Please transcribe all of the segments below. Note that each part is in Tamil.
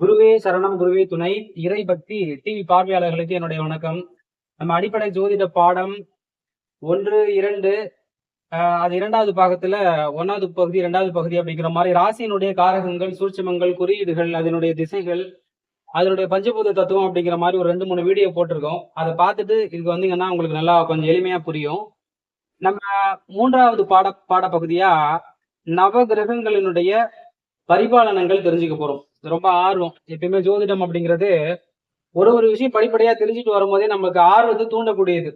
குருவே சரணம் குருவே துணை. இறை பக்தி டிவி பார்வையாளர்களுக்கு என்னுடைய வணக்கம். நம்ம அடிப்படை ஜோதிட பாடம் ஒன்று இரண்டு அது இரண்டாவது பாகத்துல ஒன்னாவது பகுதி இரண்டாவது பகுதி அப்படிங்கிற மாதிரி ராசியினுடைய காரகங்கள் சூட்சமங்கள் குறியீடுகள் அதனுடைய திசைகள் அதனுடைய பஞ்சபூத தத்துவம் அப்படிங்கிற மாதிரி ஒரு ரெண்டு மூணு வீடியோ போட்டிருக்கோம். அதை பார்த்துட்டு இதுக்கு வந்தீங்கன்னா உங்களுக்கு நல்லா கொஞ்சம் எளிமையா புரியும். நம்ம மூன்றாவது பாட பாடப்பகுதியா நவ கிரகங்களினுடைய பரிபாலனங்கள் தெரிஞ்சுக்க போறோம். ரொம்ப ஆர்வம். எப்பயுமே ஜோதிடம் அப்படிங்கிறது ஒரு ஒரு விஷயம் படிப்படியா தெரிஞ்சுட்டு வரும்போதே நமக்கு ஆர்வத்தை தூண்டக்கூடியது.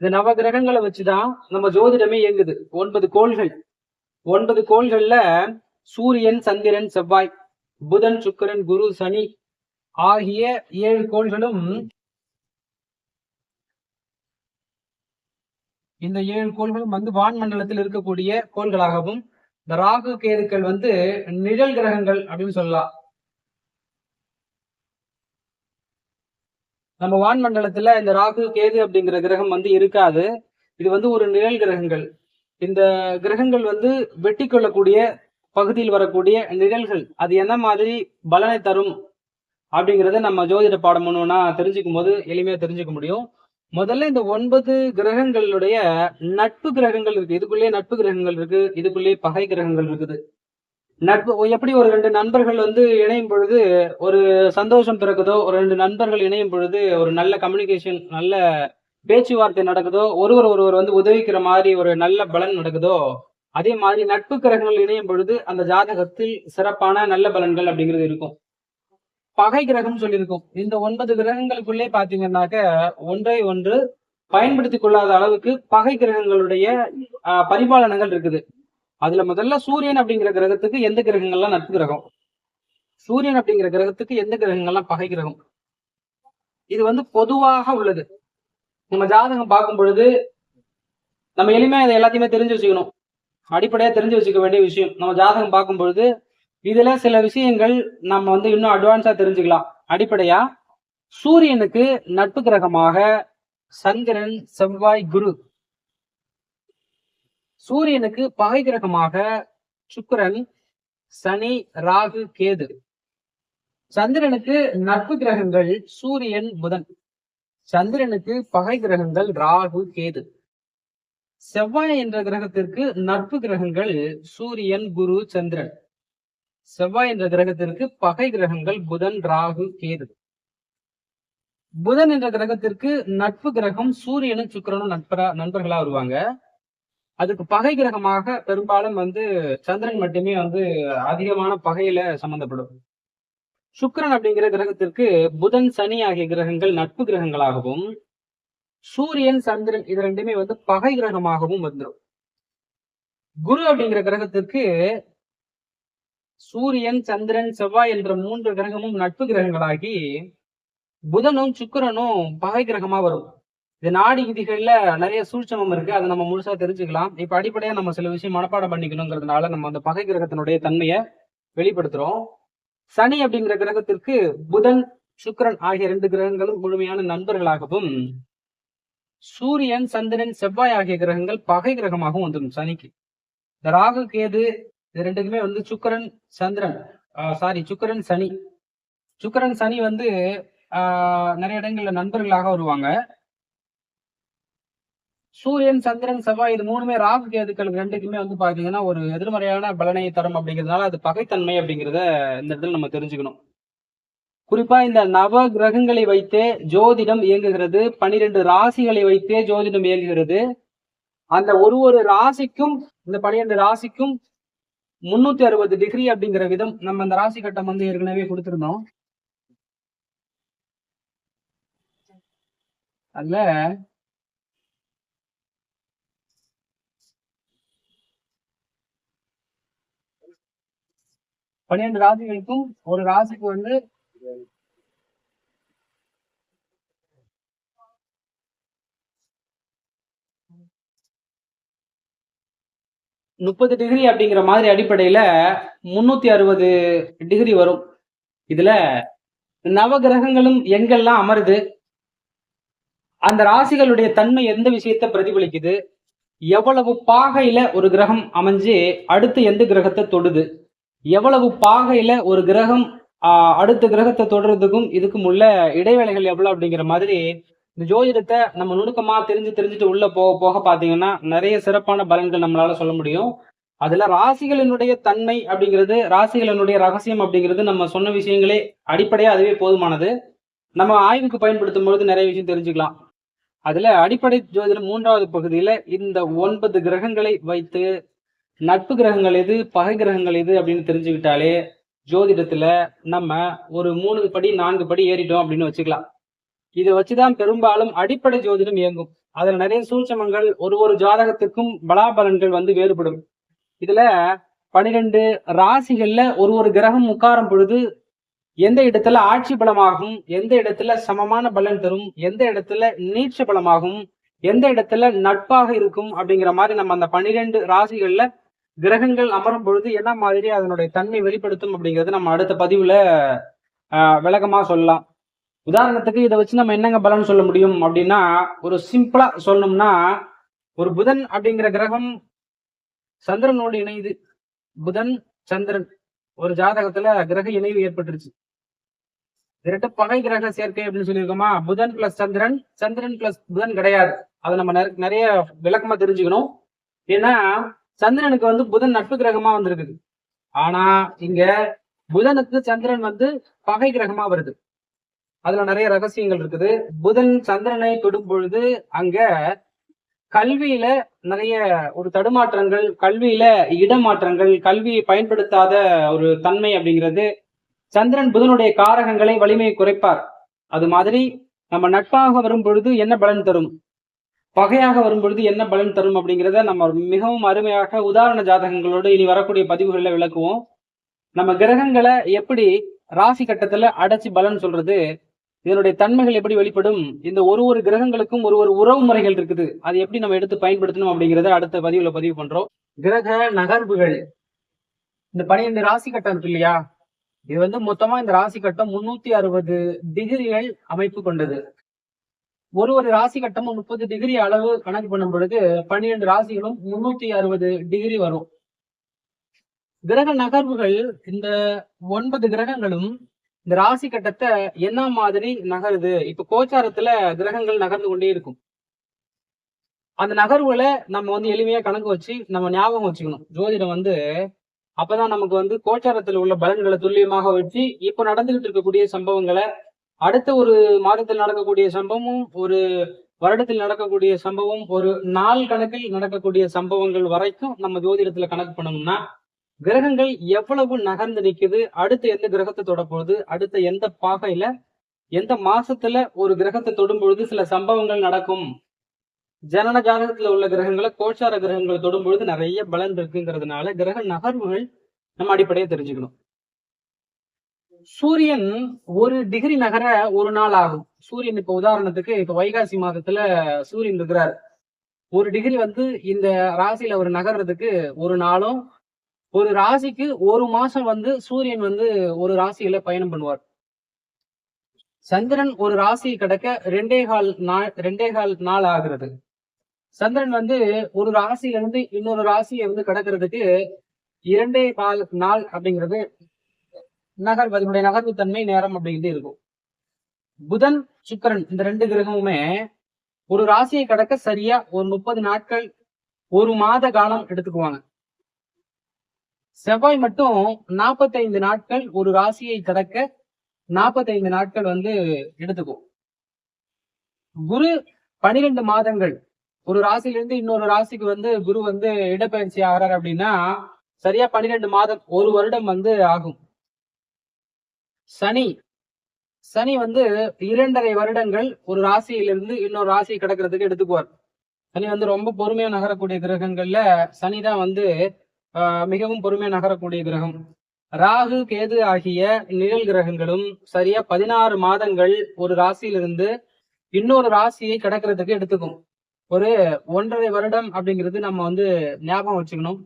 இந்த நவ கிரகங்களை வச்சுதான் நம்ம ஜோதிடமே இயங்குது. ஒன்பது கோள்கள். ஒன்பது கோள்கள்ல சூரியன் சந்திரன் செவ்வாய் புதன் சுக்கிரன் குரு சனி ஆகிய ஏழு கோள்களும் இந்த ஏழு கோள்களும் வந்து வான்மண்டலத்தில் இருக்கக்கூடிய கோள்களாகவும் இந்த ராகு கேதுக்கள் வந்து நிழல் கிரகங்கள் அப்படின்னு சொல்லலாம். நம்ம வான்மண்டலத்துல இந்த ராகு கேது அப்படிங்கிற கிரகம் வந்து இருக்காது. இது வந்து ஒரு நிழல் கிரகங்கள். இந்த கிரகங்கள் வந்து வெட்டி கொள்ளக்கூடிய பகுதியில் வரக்கூடிய நிழல்கள். அது என்ன மாதிரி பலனை தரும் அப்படிங்கிறத நம்ம ஜோதிட பாடம் பண்ணுவோம்னா தெரிஞ்சுக்கும் போது எளிமையா தெரிஞ்சுக்க முடியும். முதல்ல இந்த ஒன்பது கிரகங்களுடைய நட்பு கிரகங்கள் இருக்கு. இதுக்குள்ளேயே நட்பு கிரகங்கள் இருக்கு. இதுக்குள்ளேயே பகை கிரகங்கள் இருக்குது. நட்பு எப்படி ஒரு ரெண்டு நண்பர்கள் வந்து இணையும் பொழுது ஒரு சந்தோஷம் பிறக்குதோ ஒரு ரெண்டு நண்பர்கள் இணையும் பொழுது ஒரு நல்ல கம்யூனிகேஷன் நல்ல பேச்சுவார்த்தை நடக்குதோ ஒருவர் ஒருவர் வந்து உதவிக்கிற மாதிரி ஒரு நல்ல பலன் நடக்குதோ அதே மாதிரி நட்பு கிரகங்கள் இணையும் பொழுது அந்த ஜாதகத்தில் சிறப்பான நல்ல பலன்கள் அப்படிங்கிறது இருக்கும். பகை கிரகம் சொல்லியிருக்கும். இந்த ஒன்பது கிரகங்களுக்குள்ளே பாத்தீங்கன்னாக்க ஒன்றை ஒன்று பயன்படுத்திக் கொள்ளாத அளவுக்கு பகை கிரகங்களுடைய பரிபாலனங்கள் இருக்குது. அதுல முதல்ல சூரியன் அப்படிங்கிற கிரகத்துக்கு எந்த கிரகங்கள்லாம் நட்பு கிரகம்? சூரியன் அப்படிங்கிற கிரகத்துக்கு எந்த கிரகங்கள்லாம் பகை கிரகம்? இது வந்து பொதுவாக உள்ளது. நம்ம ஜாதகம் பார்க்கும் பொழுது நம்ம எளிமையா இதை எல்லாத்தையுமே தெரிஞ்சு வச்சுக்கணும். அடிப்படையா தெரிஞ்சு வச்சுக்க வேண்டிய விஷயம். நம்ம ஜாதகம் பார்க்கும் பொழுது இதுல சில விஷயங்கள் நம்ம வந்து இன்னும் அட்வான்ஸா தெரிஞ்சுக்கலாம். அடிப்படையா சூரியனுக்கு நட்பு கிரகமாக சந்திரன் செவ்வாய் குரு சூரியனுக்கு பகை கிரகமாக சுக்கிரன் சனி ராகு கேது. சந்திரனுக்கு நட்பு கிரகங்கள் சூரியன் புதன். சந்திரனுக்கு பகை கிரகங்கள் ராகு கேது. செவ்வாய் என்ற கிரகத்திற்கு நட்பு கிரகங்கள் சூரியன் குரு சந்திரன். செவ்வாய் என்ற கிரகத்திற்கு பகை கிரகங்கள் புதன் ராகு கேது. புதன் என்ற கிரகத்திற்கு நட்பு கிரகம் சூரியனும் சுக்கிரனும் நட்பரா நண்பர்களா வருவாங்க. அதுக்கு பகை கிரகமாக பெரும்பாலும் வந்து சந்திரன் மட்டுமே வந்து அதிகமான பகையில சம்பந்தப்படும் சுக்கிரன் அப்படிங்கிற கிரகத்திற்கு புதன் சனி ஆகிய கிரகங்கள் நட்பு கிரகங்களாகவும் சூரியன் சந்திரன் இது ரெண்டுமே வந்து பகை கிரகமாகவும் வந்துடும் குரு அப்படிங்கிற கிரகத்திற்கு சூரியன் சந்திரன் செவ்வாய் என்ற மூன்று கிரகமும் நட்பு கிரகங்களாகி புதனும் சுக்கிரனும் பகை கிரகமா வரும். இது நாடி விதிகள்ல நிறைய சூழ்ச்சமம் இருக்கு. அதை நம்ம முழுசா தெரிஞ்சுக்கலாம். இப்ப அடிப்படையா நம்ம சில விஷயம் மனப்பாடம் பண்ணிக்கணுங்கிறதுனால நம்ம அந்த பகை கிரகத்தினுடைய தன்மையை வெளிப்படுத்துறோம். சனி அப்படிங்கிற கிரகத்திற்கு புதன் சுக்கிரன் ஆகிய ரெண்டு கிரகங்களும் முழுமையான நண்பர்களாகவும் சூரியன் சந்திரன் செவ்வாய் ஆகிய கிரகங்கள் பகை கிரகமாகவும் வந்துடும் சனிக்கு. இந்த ராகு கேது இது ரெண்டுக்குமே வந்து சுக்கிரன் சந்திரன் சாரி சுக்கிரன் சனி. சுக்கிரன் சனி வந்து ஆஹ் நிறைய இடங்கள்ல நண்பர்களாக வருவாங்க. சூரியன் சந்திரன் செவ்வாய் இது மூணுமே ராகு கேதுக்கள் ரெண்டுக்குமே வந்து பாத்தீங்கன்னா ஒரு எதிர்மறையான பலனை தரும் அப்படிங்கிறதுனால அது பகைத்தன்மை அப்படிங்கிறத இந்த இடத்துல நம்ம தெரிஞ்சுக்கணும். குறிப்பா இந்த நவ கிரகங்களை வைத்தே ஜோதிடம் இயங்குகிறது. பனிரெண்டு ராசிகளை வைத்தே ஜோதிடம் இயங்குகிறது. அந்த ஒரு ஒரு ராசிக்கும் இந்த பனிரெண்டு ராசிக்கும் முன்னூத்தி அறுபது டிகிரி அப்படிங்கிற விதம் நம்ம அந்த ராசி கட்டம் வந்து ஏற்கனவே கொடுத்திருந்தோம். அதுல பன்னிரண்டு ராசிகளுக்கும் ஒரு ராசிக்கு வந்து முப்பது டிகிரி அப்படிங்கிற மாதிரி அடிப்படையில முன்னூத்தி அறுபது டிகிரி வரும். இதுல நவ கிரகங்களும் எங்கெல்லாம் அமருது? அந்த ராசிகளுடைய தன்மை எந்த விஷயத்தை பிரதிபலிக்குது? எவ்வளவு பாகையில ஒரு கிரகம் அமைஞ்சு அடுத்து எந்த கிரகத்தை தொடுது? எவ்வளவு பாகையில ஒரு கிரகம் ஆஹ் அடுத்த கிரகத்தை தொடர்றதுக்கும் இதுக்கும் உள்ள இடைவேளைகள் எவ்வளவு அப்படிங்கிற மாதிரி இந்த ஜோதிடத்தை நம்ம நுணுக்கமா தெரிஞ்சு தெரிஞ்சுட்டு உள்ள போக போக பாத்தீங்கன்னா நிறைய சிறப்பான பலன்கள் நம்மளால சொல்ல முடியும். அதுல ராசிகளினுடைய தன்மை அப்படிங்கிறது ராசிகளினுடைய ரகசியம் அப்படிங்கிறது நம்ம சொன்ன விஷயங்களே அடிப்படையா அதுவே போதுமானது. நம்ம ஆய்வுக்கு பயன்படுத்தும் பொழுது நிறைய விஷயம் தெரிஞ்சுக்கலாம். அதுல அடிப்படை ஜோதிடம் மூன்றாவது பகுதியில இந்த ஒன்பது கிரகங்களை வைத்து நட்பு கிரகங்கள் எது பகை கிரகங்கள் எது அப்படின்னு தெரிஞ்சுக்கிட்டாலே ஜோதிடத்துல நம்ம ஒரு மூணு படி நான்கு படி ஏறிட்டோம் அப்படின்னு வச்சுக்கலாம். இதை வச்சுதான் பெரும்பாலும் அடிப்படை ஜோதிடம் இயங்கும். அதுல நிறைய சூழ்ச்சமங்கள் ஒரு ஒரு ஜாதகத்துக்கும் பலாபலன்கள் வந்து வேறுபடும். இதுல பனிரெண்டு ராசிகள்ல ஒரு ஒரு கிரகம் உட்காரும் பொழுது எந்த இடத்துல ஆட்சி பலமாகும் எந்த இடத்துல சமமான பலன் தரும் எந்த இடத்துல நீட்ச பலமாகும் எந்த இடத்துல நட்பாக இருக்கும் அப்படிங்கிற மாதிரி நம்ம அந்த பனிரெண்டு ராசிகள்ல கிரகங்கள் அமரும் பொழுது என்ன மாதிரி அதனுடைய தன்மை வெளிப்படுத்தும் அப்படிங்கிறது நம்ம அடுத்த பதிவுல விளக்கமா சொல்லலாம். உதாரணத்துக்கு இதை வச்சு நம்ம என்னங்க பலன் சொல்ல முடியும் அப்படின்னா ஒரு சிம்பிளா சொல்லணும்னா ஒரு புதன் அப்படிங்கிற கிரகம் சந்திரனோடு இணையுது. புதன் சந்திரன். ஒரு ஜாதகத்துல கிரக இணைவு ஏற்பட்டுருச்சு. இரண்டு பகை கிரக சேர்க்கை அப்படின்னு சொல்லியிருக்கோமா? புதன் பிளஸ் சந்திரன் சந்திரன் பிளஸ் புதன் கிடையாது. அதை நம்ம நிறைய விளக்கமா தெரிஞ்சுக்கணும். ஏன்னா சந்திரனுக்கு வந்து புதன் நட்பு கிரகமா வந்திருக்குது. ஆனா இங்க புதனுக்கு சந்திரன் வந்து பகை கிரகமா வருது. அதுல நிறைய ரகசியங்கள் இருக்குது. புதன் சந்திரனை தொடும் பொழுது அங்க கல்வியில நிறைய ஒரு தடுமாற்றங்கள் கல்வியில இடமாற்றங்கள் கல்வியை பயன்படுத்தாத ஒரு தன்மை அப்படிங்கிறது சந்திரன் புதனுடைய காரகங்களை வலிமையை குறைப்பார். அது மாதிரி நம்ம நட்பாக வரும் பொழுது என்ன பலன் தரும்? பகையாக வரும்பொழுது என்ன பலன் தரும் அப்படிங்கிறத நம்ம மிகவும் அருமையாக உதாரண ஜாதகங்களோடு இனி வரக்கூடிய பதிவுகளில் விளக்குவோம். நம்ம கிரகங்களை எப்படி ராசி கட்டத்துல அடைச்சு பலன் சொல்றது இதனுடைய தன்மைகள் எப்படி வெளிப்படும் இந்த ஒரு ஒரு கிரகங்களுக்கும் ஒரு ஒரு உறவு முறைகள் இருக்குது அது எப்படி நம்ம எடுத்து பயன்படுத்தணும் அப்படிங்கிறத அடுத்த பதிவுல பதிவு பண்றோம். கிரக நகர்வுகள் இந்த பனிரெண்டு ராசி கட்டம் இருக்கு இல்லையா? இது வந்து மொத்தமா இந்த ராசி கட்டம் முன்னூத்தி அறுபது டிகிரிகள் அமைப்பு கொண்டது. ஒரு ஒரு ராசி கட்டமும் முப்பது டிகிரி அளவு கணக்கு பண்ணும் பொழுது பன்னிரெண்டு ராசிகளும் முன்னூத்தி அறுபது டிகிரி வரும். கிரக நகர்வுகள் இந்த ஒன்பது கிரகங்களும் இந்த ராசி கட்டத்தை என்ன மாதிரி நகருது? இப்ப கோச்சாரத்துல கிரகங்கள் நகர்ந்து கொண்டே இருக்கும். அந்த நகர்வுகளை நம்ம வந்து எளிமையா கணக்கு வச்சு நம்ம ஞாபகம் வச்சுக்கணும். ஜோதிடம் வந்து அப்பதான் நமக்கு வந்து கோச்சாரத்தில் உள்ள பலன்களை துல்லியமாக வச்சு இப்ப நடந்துகிட்டு இருக்கக்கூடிய சம்பவங்களை அடுத்த ஒரு மாதத்தில் நடக்கக்கூடிய சம்பவமும் ஒரு வருடத்தில் நடக்கக்கூடிய சம்பவம் ஒரு நாள் கணக்கில் நடக்கக்கூடிய சம்பவங்கள் வரைக்கும் நம்ம ஜோதிடத்துல கணக்கு பண்ணணும்னா கிரகங்கள் எவ்வளவு நகர்ந்து நிக்குது அடுத்து எந்த கிரகத்தை தொட அடுத்த எந்த பாகையில எந்த மாசத்துல ஒரு கிரகத்தை தொடும் பொழுது சில சம்பவங்கள் நடக்கும். ஜனன ஜாதகத்துல உள்ள கிரகங்களை கோச்சார கிரகங்களை தொடும் பொழுது நிறைய பலன் இருக்குங்கிறதுனால கிரக நகர்வுகள் நம்ம அடிப்படையை தெரிஞ்சுக்கணும். சூரியன் ஒரு டிகிரி நகர ஒரு நாள் ஆகும். சூரியன் இப்ப உதாரணத்துக்கு இப்ப வைகாசி மாதத்துல சூரியன் இருக்கிறார். ஒரு டிகிரி வந்து இந்த ராசியில ஒரு நகர்றதுக்கு ஒரு நாளும் ஒரு ராசிக்கு ஒரு மாசம் வந்து சூரியன் வந்து ஒரு ராசியில பயணம் பண்ணுவார். சந்திரன் ஒரு ராசி கடக்க ரெண்டே கால் நாள் ரெண்டே கால் நாள் ஆகிறது. சந்திரன் வந்து ஒரு ராசியில இருந்து இன்னொரு ராசியை வந்து கிடக்கிறதுக்கு இரண்டே கால் நாள் அப்படிங்கிறது நகர் அதனுடைய நகர்வு தன்மை நேரம் அப்படின்ட்டு இருக்கும். புதன் சுக்கிரன் இந்த ரெண்டு கிரகமுமே ஒரு ராசியை கடக்க சரியா ஒரு முப்பது நாட்கள் ஒரு மாத காலம் எடுத்துக்குவாங்க. செவ்வாய் மட்டும் நாற்பத்தைந்து நாட்கள் ஒரு ராசியை கடக்க நாற்பத்தைந்து நாட்கள் வந்து எடுத்துக்கும். குரு பனிரெண்டு மாதங்கள் ஒரு ராசியிலிருந்து இன்னொரு ராசிக்கு வந்து குரு வந்து இடப்பயிற்சி ஆகிறார் அப்படின்னா சரியா பன்னிரெண்டு மாதம் ஒரு வருடம் வந்து ஆகும். சனி. சனி வந்து இரண்டரை வருடங்கள் ஒரு ராசியிலிருந்து இன்னொரு ராசி கிடக்கிறதுக்கு எடுத்துக்குவார். சனி வந்து ரொம்ப பொறுமையா நகரக்கூடிய கிரகங்கள்ல சனி தான் வந்து ஆஹ், மிகவும் பொறுமையா நகரக்கூடிய கிரகம். ராகு கேது ஆகிய நிழல் கிரகங்களும் சரியா பதினாறு மாதங்கள் ஒரு ராசியிலிருந்து இன்னொரு ராசியை கிடக்கிறதுக்கு எடுத்துக்கும். ஒரு ஒன்றரை வருடம் அப்படிங்கிறது நம்ம வந்து ஞாபகம் வச்சுக்கணும்.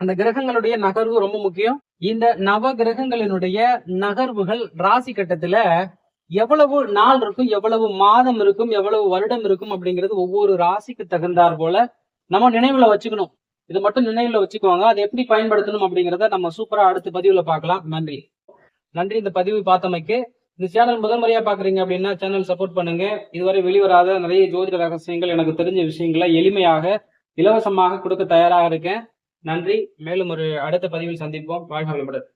அந்த கிரகங்களுடைய நகர்வு ரொம்ப முக்கியம். இந்த நவ கிரகங்களினுடைய நகர்வுகள் ராசி கட்டத்துல எவ்வளவு நாள் இருக்கும் எவ்வளவு மாதம் இருக்கும் எவ்வளவு வருடம் இருக்கும் அப்படிங்கிறது ஒவ்வொரு ராசிக்கு தகுந்தாற் போல நம்ம நினைவுல வச்சுக்கணும். இது மட்டும் நினைவுல வச்சுக்குவாங்க. அதை எப்படி பயன்படுத்தணும் அப்படிங்கிறத நம்ம சூப்பரா அடுத்த பதிவுல பார்க்கலாம். நன்றி. நன்றி இந்த பதிவு பார்த்தமைக்கு. இந்த சேனல் முதல் முறையா பாக்குறீங்க அப்படின்னா சேனல் சப்போர்ட் பண்ணுங்க. இதுவரை வெளிவராத நிறைய ஜோதிட ரகசியங்கள் எனக்கு தெரிஞ்ச விஷயங்களை எளிமையாக இலவசமாக கொடுக்க தயாராக இருக்கேன். நன்றி. மேலும் ஒரு அடுத்த பதிவில் சந்திப்போம். வாழ்க வளமுடன்.